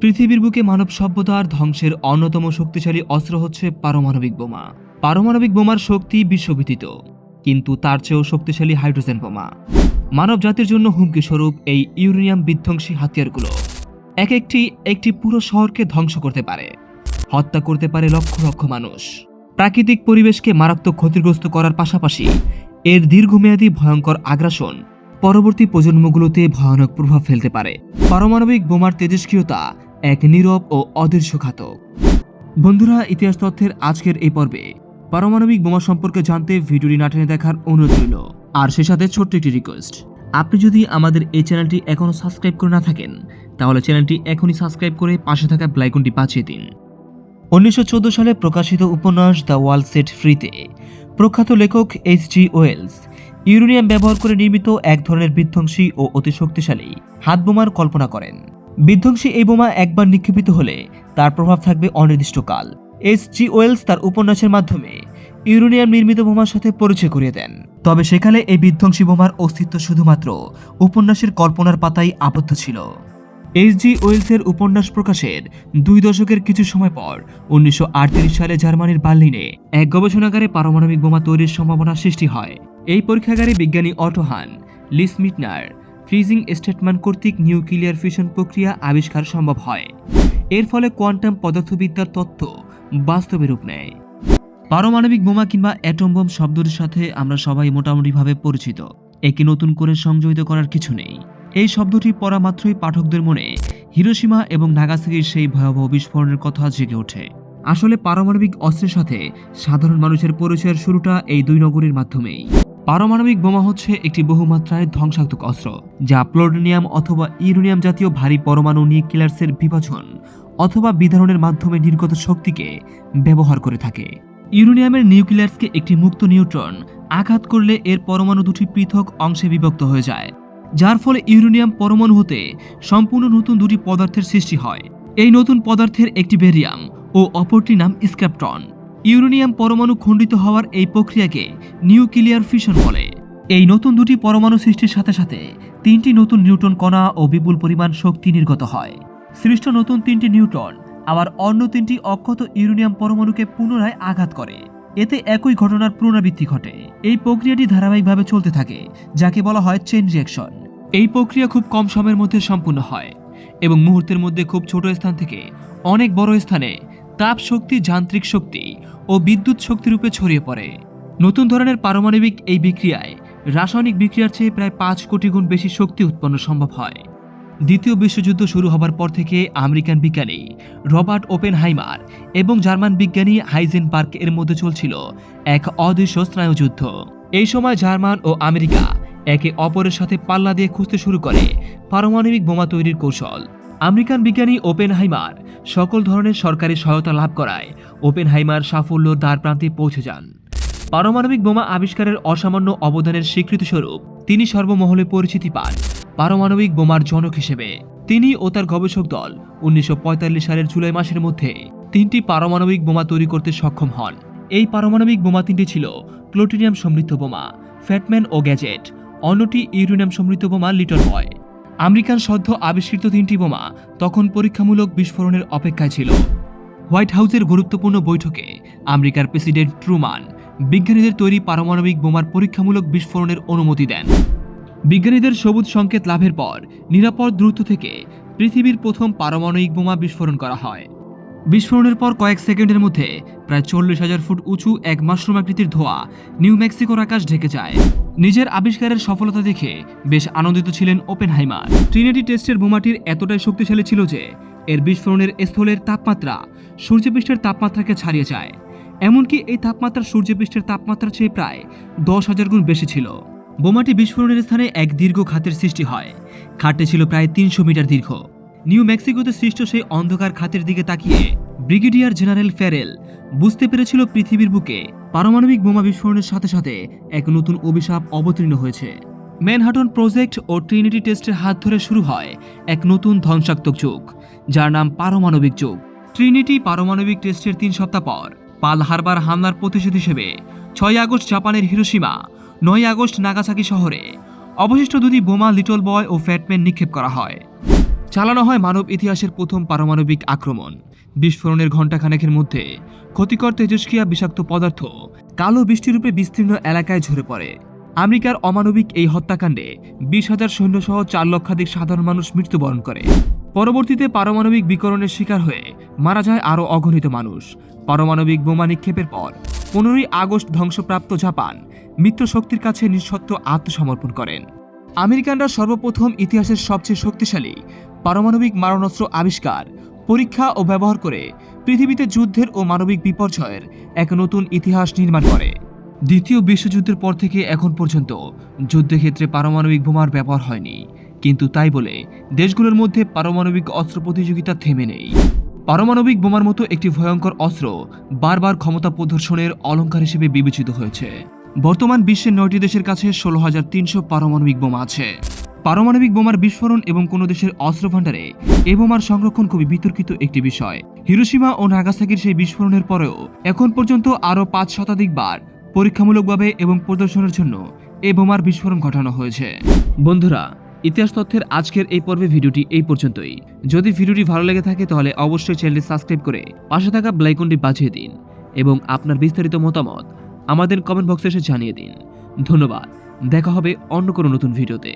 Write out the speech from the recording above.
পৃথিবীর বুকে মানব সভ্যতার ধ্বংসের অন্যতম শক্তিশালী অস্ত্র হচ্ছে পারমাণবিক বোমা। পারমাণবিক বোমার শক্তি বিশ্ববিদিত কিন্তু তার চেয়েও শক্তিশালী হাইড্রোজেন বোমা। মানব জাতির জন্য হুমকি স্বরূপ এই ইউরেনিয়াম বিধ্বংসী হাতিয়ারগুলো। এক একটি একটি পুরো শহরকে ধ্বংস করতে পারে। হত্যা করতে পারে লক্ষ লক্ষ মানুষ। প্রাকৃতিক পরিবেশকে মারাত্মক ক্ষতিগ্রস্ত করার পাশাপাশি এর দীর্ঘমেয়াদী ভয়ঙ্কর আগ্রাসন পরবর্তী প্রজন্মগুলোতে ভয়ানক প্রভাব ফেলতে পারে। পারমাণবিক বোমার তেজস্ক্রিয়তা এক নীরব ও অদৃশ্য ঘাতক। বন্ধুরা, ইতিহাস তথ্যের আজকের এই পর্বে পারমাণবিক বোমা সম্পর্কে জানতে ভিডিওটি না টেনে দেখার অনুরোধ রইল। আর সে সাথে ছোট্ট একটি রিকোয়েস্ট আপনি যদি আমাদের এই চ্যানেলটি এখনও সাবস্ক্রাইব করে না থাকেন, তাহলে চ্যানেলটি এখনই সাবস্ক্রাইব করে পাশে থাকা ব্লাইকনটি বাঁচিয়ে দিন। উনিশশো চোদ্দ সালে প্রকাশিত উপন্যাস দ্য ওয়াল সেট ফ্রিতে প্রখ্যাত লেখক এইচ জি ওয়েলস ইউরেনিয়াম ব্যবহার করে নির্মিত এক ধরনের বিধ্বংসী ও অতি শক্তিশালী হাত বোমার কল্পনা করেন। বিধ্বংসী এই বোমা একবার নিক্ষেপিত হলে তার প্রভাব থাকবে অনির্দিষ্টকাল। এইচ জি ওয়েলস তার উপন্যাসের মাধ্যমে ইউরেনিয়াম নির্মিত বোমার সাথে পরিচয় করিয়ে দেন। তবে সেখানে এই বিধ্বংসী বোমার অস্তিত্ব শুধুমাত্র উপন্যাসের কল্পনার পাতায় আবদ্ধ ছিল। এইচ জি ওয়েলসের উপন্যাস প্রকাশের দুই দশকের কিছু সময় পর উনিশশো আটত্রিশ সালে জার্মানির বার্লিনে এক গবেষণাগারে পারমাণবিক বোমা তৈরির সম্ভাবনা সৃষ্টি হয়। এই পরীক্ষাগারে বিজ্ঞানী Otto Hahn Lise Meitner Fritz Strassmann কর্তৃক নিউক্লিয়ার ফিশন প্রক্রিয়া আবিষ্কার সম্ভব হয়। এর ফলে কোয়ান্টাম পদার্থবিদ্যার তত্ত্ব বাস্তবে রূপ নেয়। পারমাণবিক বোমা কিংবা অ্যাটম বোম শব্দটির সাথে আমরা সবাই মোটামুটিভাবে পরিচিত। একে নতুন করে সংযোজিত করার কিছু নেই। এই শব্দটি পড়া মাত্রই পাঠকদের মনে হিরোসীমা এবং নাগাসাকির সেই ভয়াবহ বিস্ফোরণের কথা জেগে ওঠে। আসলে পারমাণবিক অস্ত্রের সাথে সাধারণ মানুষের পরিচয়ের শুরুটা এই দুই নগরীর মাধ্যমেই। পারমাণবিক বোমা হচ্ছে একটি বহুমাত্রায় ধ্বংসাত্মক অস্ত্র, যা প্লোটোনিয়াম অথবা ইউরেনিয়াম জাতীয় ভারী পরমাণু নিউক্লিয়ার্সের বিভাজন অথবা বিধারণের মাধ্যমে নির্গত শক্তিকে ব্যবহার করে থাকে। ইউরেনিয়ামের নিউক্লিয়াসকে একটি মুক্ত নিউট্রন আঘাত করলে এর পরমাণু দুটি পৃথক অংশে বিভক্ত হয়ে যায়, যার ফলে ইউরেনিয়াম পরমাণু হতে সম্পূর্ণ নতুন দুটি পদার্থের সৃষ্টি হয়। এই নতুন পদার্থের একটি বেরিয়াম ও অপরটি নাম স্ক্যাপটন ইউরেনিয়াম পরমাণু খণ্ডিত হওয়ার এই প্রক্রিয়াকে নিউক্লিয়ার ফিশন বলে। এই নতুন দুটি পরমাণু সৃষ্টির সাথে সাথে তিনটি নতুন নিউটন কণা ও বিপুল পরিমাণ শক্তি নির্গত হয়। সৃষ্ট নতুন তিনটি নিউটন আবার অন্য তিনটি অক্ষত ইউরেনিয়াম পরমাণুকে পুনরায় আঘাত করে। এতে একই ঘটনার পুনরাবৃত্তি ঘটে। এই প্রক্রিয়াটি ধারাবাহিকভাবে চলতে থাকে, যাকে বলা হয় চেন রিয়াকশন এই প্রক্রিয়া খুব কম সময়ের মধ্যে সম্পূর্ণ হয় এবং মুহূর্তের মধ্যে খুব ছোট স্থান থেকে অনেক বড় স্থানে তাপ শক্তি, যান্ত্রিক শক্তি ও বিদ্যুৎ শক্তিরূপে ছড়িয়ে পড়ে। নতুন ধরনের পারমাণবিক এই বিক্রিয়ায় রাসায়নিক বিক্রিয়ার চেয়ে প্রায় পাঁচ কোটি গুণ বেশি শক্তি উৎপন্ন সম্ভব হয়। দ্বিতীয় বিশ্বযুদ্ধ শুরু হবার পর থেকে আমেরিকান বিজ্ঞানী রবার্ট ওপেনহাইমার এবং জার্মান বিজ্ঞানী হাইজেন পার্কের মধ্যে চলছিল এক অদৃশ্য স্নায়ুযুদ্ধ। এই সময় জার্মান ও আমেরিকা একে অপরের সাথে পাল্লা দিয়ে খুঁজতে শুরু করে পারমাণবিক বোমা তৈরির কৌশল। আমেরিকান বিজ্ঞানী ওপেনহাইমার সকল ধরনের সরকারি সহায়তা লাভ করায় ওপেনহাইমার সাফল্যর দ্বার প্রান্তে পৌঁছে যান। পারমাণবিক বোমা আবিষ্কারের অসামান্য অবদানের স্বীকৃতিস্বরূপ তিনি সর্বমহলে পরিচিতি পান পারমাণবিক বোমার জনক হিসেবে। তিনি ও তার গবেষক দল উনিশশো পঁয়তাল্লিশ সালের জুলাই মাসের মধ্যে তিনটি পারমাণবিক বোমা তৈরি করতে সক্ষম হন। এই পারমাণবিক বোমা তিনটি ছিল প্লুটোনিয়াম সমৃদ্ধ বোমা, ফ্যাটম্যান ও গ্যাজেট, অন্যটি ইউরেনিয়াম সমৃদ্ধ বোমা লিটল বয়। আমেরিকান সদ্য আবিষ্কৃত তিনটি বোমা তখন পরীক্ষামূলক বিস্ফোরণের অপেক্ষায় ছিল। হোয়াইট হাউসের গুরুত্বপূর্ণ বৈঠকে আমেরিকার প্রেসিডেন্ট ট্রুমান বিজ্ঞানীদের তৈরি পারমাণবিক বোমার পরীক্ষামূলক বিস্ফোরণের অনুমতি দেন। বিজ্ঞানীদের সবুজ সংকেত লাভের পর নিরাপদ দ্রুত থেকে পৃথিবীর প্রথম পারমাণবিক বোমা বিস্ফোরণ করা হয়। বিস্ফোরণের পর কয়েক সেকেন্ডের মধ্যে প্রায় চল্লিশ হাজার ফুট উঁচু এক মাশরুম আকৃতির ধোঁয়া নিউ মেক্সিকোর আকাশ ঢেকে যায়। নিজের আবিষ্কারের সফলতা দেখে বেশ আনন্দিত ছিলেন ওপেনহাইমার। ট্রিনিটি টেস্টের বোমাটির এতটাই শক্তিশালী ছিল যে, এর বিস্ফোরণের স্থলের তাপমাত্রা সূর্যপৃষ্ঠের তাপমাত্রাকে ছাড়িয়ে যায়। এমনকি এই তাপমাত্রা সূর্যপৃষ্ঠের তাপমাত্রার চেয়ে প্রায় দশ হাজার গুণ বেশি ছিল। বোমাটি বিস্ফোরণের স্থানে এক দীর্ঘ খাতের সৃষ্টি হয়। খাতটি ছিল প্রায় তিনশো মিটার দীর্ঘ। নিউ মেক্সিকোতে সৃষ্ট সেই অন্ধকার খাতের দিকে তাকিয়ে ব্রিগেডিয়ার জেনারেল ফ্যারেল বুঝতে পেরেছিল পৃথিবীর বুকে পারমাণবিক বোমা বিস্ফোরণের সাথে সাথে এক নতুন অভিশাপ অবতীর্ণ হয়েছে। ম্যানহাটন প্রজেক্ট ও ট্রিনিটি টেস্টের হাত ধরে শুরু হয় এক নতুন ধ্বংসাত্মক যুগ, যার নাম পারমাণবিক যুগ। ট্রিনিটি পারমাণবিক টেস্টের তিন সপ্তাহ পর পাল হারবার হামলার প্রতিশোধ হিসেবে ছয় আগস্ট জাপানের হিরোসীমা নয় আগস্ট নাগাসাকি শহরে অবশিষ্ট দুটি বোমা লিটল বয় ও ফ্যাটম্যান নিক্ষেপ করা হয়। চালানো হয় মানব ইতিহাসের প্রথম পারমাণবিক আক্রমণ। বিস্ফোরণের ঘণ্টাখানেকের মধ্যে ক্ষতিকর তেজস্ক্রিয়া বিষাক্ত পদার্থ কালো বৃষ্টিরূপে বিস্তীর্ণ এলাকায় ঝরে পড়ে। আমেরিকার অমানবিক এই হত্যাকাণ্ডে বিশ হাজার সৈন্যসহ চার লক্ষাধিক সাধারণ মানুষ মৃত্যুবরণ করে। পরবর্তীতে পারমাণবিক বিকরণের শিকার হয়ে মারা যায় আরও অগণিত মানুষ। পারমাণবিক বোমা নিক্ষেপের পর পনেরোই আগস্ট ধ্বংসপ্রাপ্ত জাপান মিত্র শক্তির কাছে নিঃসত্ত্ব আত্মসমর্পণ করেন। আমেরিকানরা সর্বপ্রথম ইতিহাসের সবচেয়ে শক্তিশালী পারমাণবিক মারণাস্ত্র আবিষ্কার, পরীক্ষা ও ব্যবহার করে পৃথিবীতে যুদ্ধের ও মানবিক বিপর্যয়ের এক নতুন ইতিহাস নির্মাণ করে। দ্বিতীয় বিশ্বযুদ্ধের পর থেকে এখন পর্যন্ত যুদ্ধক্ষেত্রে পারমাণবিক বোমার ব্যবহার হয়নি। কিন্তু তাই বলে দেশগুলোর মধ্যে পারমাণবিক অস্ত্র প্রতিযোগিতা থেমে নেই। পারমাণবিক বোমার মতো একটি ভয়ঙ্কর অস্ত্র বারবার ক্ষমতা প্রদর্শনের অলঙ্কার হিসেবে বিবেচিত হয়েছে। বর্তমান বিশ্বের নয়টি দেশের কাছে ষোলো হাজার তিনশো পারমাণবিক বোমা আছে। পারমাণবিক বোমার বিস্ফোরণ এবং কোনো দেশের অস্ত্র ভাণ্ডারে এ বোমার সংরক্ষণ খুবই বিতর্কিত একটি বিষয়। হিরোসীমা ও নাগাসাকির সেই বিস্ফোরণের পরেও এখন পর্যন্ত আরও পাঁচ শতাধিক বার পরীক্ষামূলকভাবে এবং প্রদর্শনের জন্য এ বোমার বিস্ফোরণ ঘটানো হয়েছে। বন্ধুরা, ইতিহাস তথ্যের আজকের এই পর্বে ভিডিওটি এই পর্যন্তই। যদি ভিডিওটি ভালো লেগে থাকে তাহলে অবশ্যই চ্যানেলটি সাবস্ক্রাইব করে পাশে থাকা ব্লাইকনটি বাজিয়ে দিন এবং আপনার বিস্তারিত মতামত আমাদের কমেন্ট বক্সে এসে জানিয়ে দিন। ধন্যবাদ। দেখা হবে অন্য কোনো নতুন ভিডিওতে।